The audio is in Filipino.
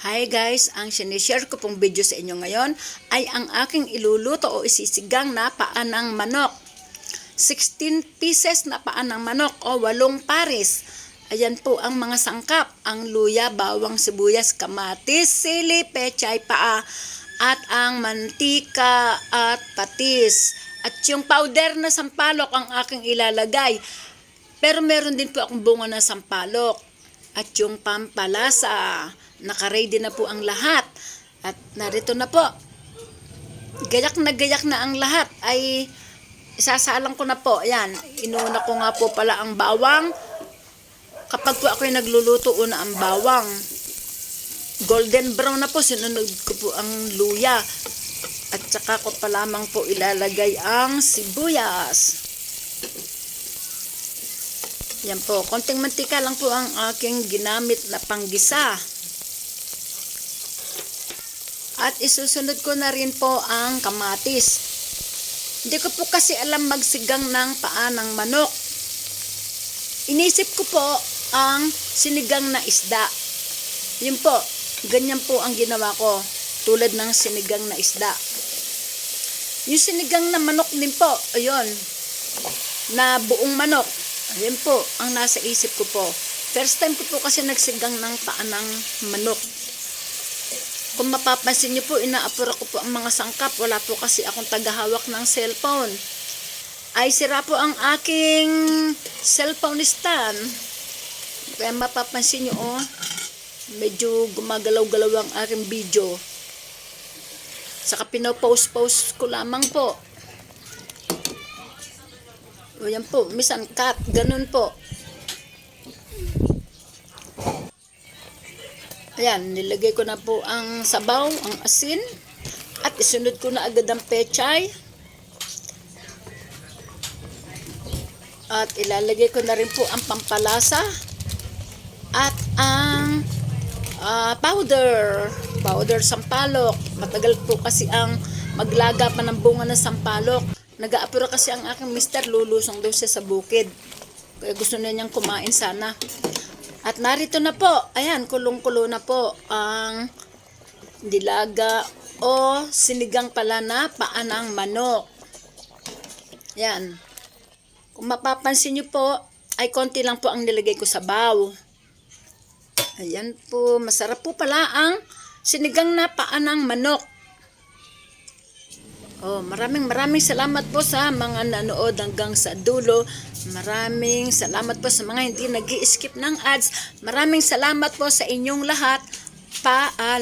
Hi guys, ang sinishare ko pong video sa inyo ngayon ay ang aking iluluto o isisigang na paa ng manok. 16 pieces na paa ng manok o walong pares. Ayan po ang mga sangkap, ang luya, bawang, sibuyas, kamatis, sili, pechay, paa, at ang mantika at patis. At yung powder na sampalok ang aking ilalagay. Pero meron din po akong bunga na sampalok. At yung pampalasa, nakaready na po ang lahat. At narito na po. Gayak na gayak na ang lahat ay isasalang ko na po. Ayan, inuna ko nga po pala ang bawang. Kapag po ako nagluluto una ang bawang, golden brown na po, sinunod ko po ang luya. At saka ko pa lamang po ilalagay ang sibuyas. Yan po, konting mantika lang po ang aking ginamit na panggisa. At isusunod ko na rin po ang kamatis. Hindi ko po kasi alam magsigang ng paa ng manok. Inisip ko po ang sinigang na isda. Yun po, ganyan po ang ginawa ko. Tulad ng sinigang na isda. Yung sinigang na manok din po, ayun, na buong manok. Ayun po, ang nasa isip ko po. First time ko po kasi nagsigang ng paa ng manok. Kung mapapansin niyo po, inaapura ko po ang mga sangkap. Wala po kasi akong tagahawak ng cellphone. Ay sira po ang aking cellphone stand. Kaya mapapansin niyo, oh, medyo gumagalaw-galaw ang aking video. Saka pinopost-post ko lamang po. O yan po, misan cut, ganun po. Ayan, nilagay ko na po ang sabaw, ang asin. At isunod ko na agad ang pechay. At ilalagay ko na rin po ang pampalasa. At ang ah, powder. Powder sampalok. Matagal po kasi ang maglaga pa ng bunga ng sampalok. Nag-aapura kasi ang aking mister, lulusong daw siya sa bukid. Kaya gusto na niyang kumain sana. At narito na po, ayan, kulong-kulo na po ang dilaga o sinigang pala na paa ng manok. Yan. Kung mapapansin niyo po, ay konti lang po ang nilagay ko sa baw. Ayan po, masarap po pala ang sinigang na paa ng manok. Oh, maraming maraming salamat po sa mga nanood hanggang sa dulo. Maraming salamat po sa mga hindi nag skip ng ads. Maraming salamat po sa inyong lahat. Paalam.